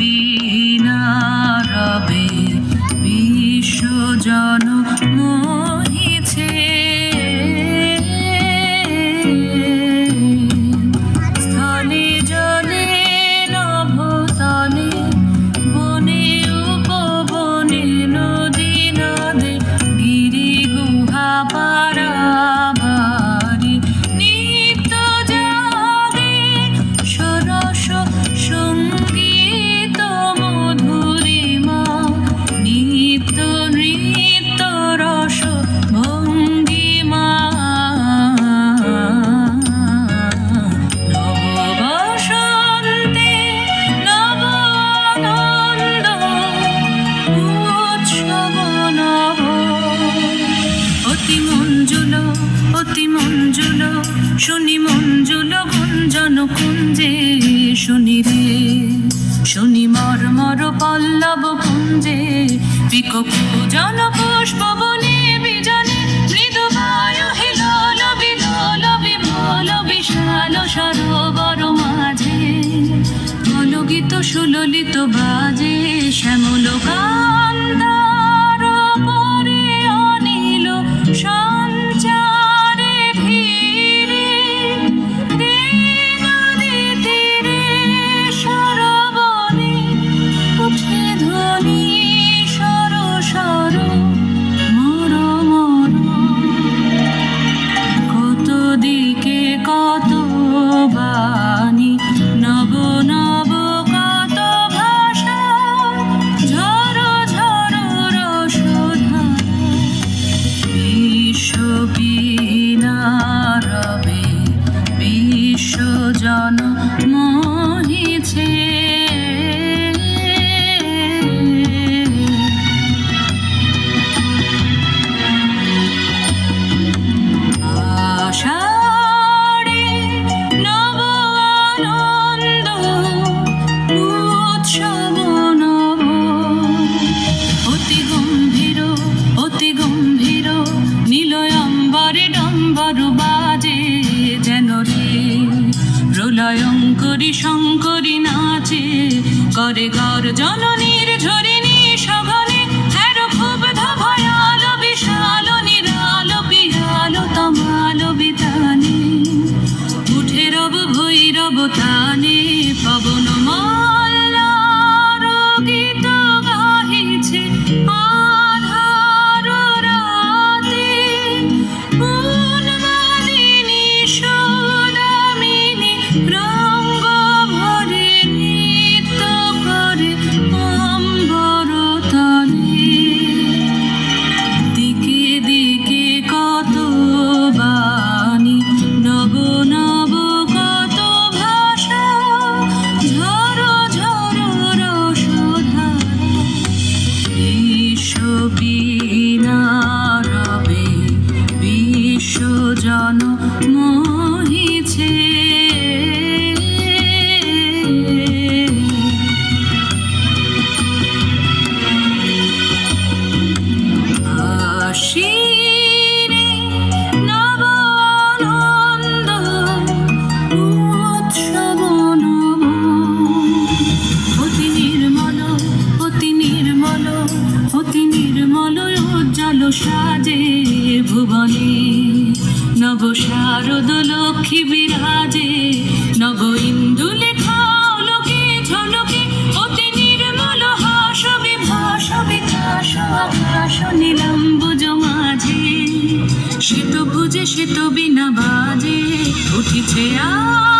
বিনা রবে বিশ্বজন মঞ্জুল, অতি মঞ্জুল, শুনি মঞ্জুল গুঞ্জন কুঞ্জে, শুনি রে, শুনি মর মর পল্লব কুঞ্জে। পিক পূজন পুষ্প বনে বিজনে, মৃদু বায়ু হিলোল বিলোল বিমল বিশাল সরোবর মাঝে। সুললিত বাজে শ্যামল বিশ্বজন মোহিছে। গম্ভীর নীলয়ম্বরে ডম্বর বাজে যেন রে। প্রলয়ঙ্করী শঙ্করী নাচে করে গর জননীর ঝরিণী বিশ্বজন মোহিছে। নব শারদ লক্ষ্মী বিরাজে, নব ইন্দু লেখাও লোকে ঝলকে, অতি নির্মল হাসবে, ভাসবে বিকাশ আকাশ নীলাম্বুজ মাঝে শ্বেত ভুজে শ্বেত বিনা বাজে, উঠিছে মন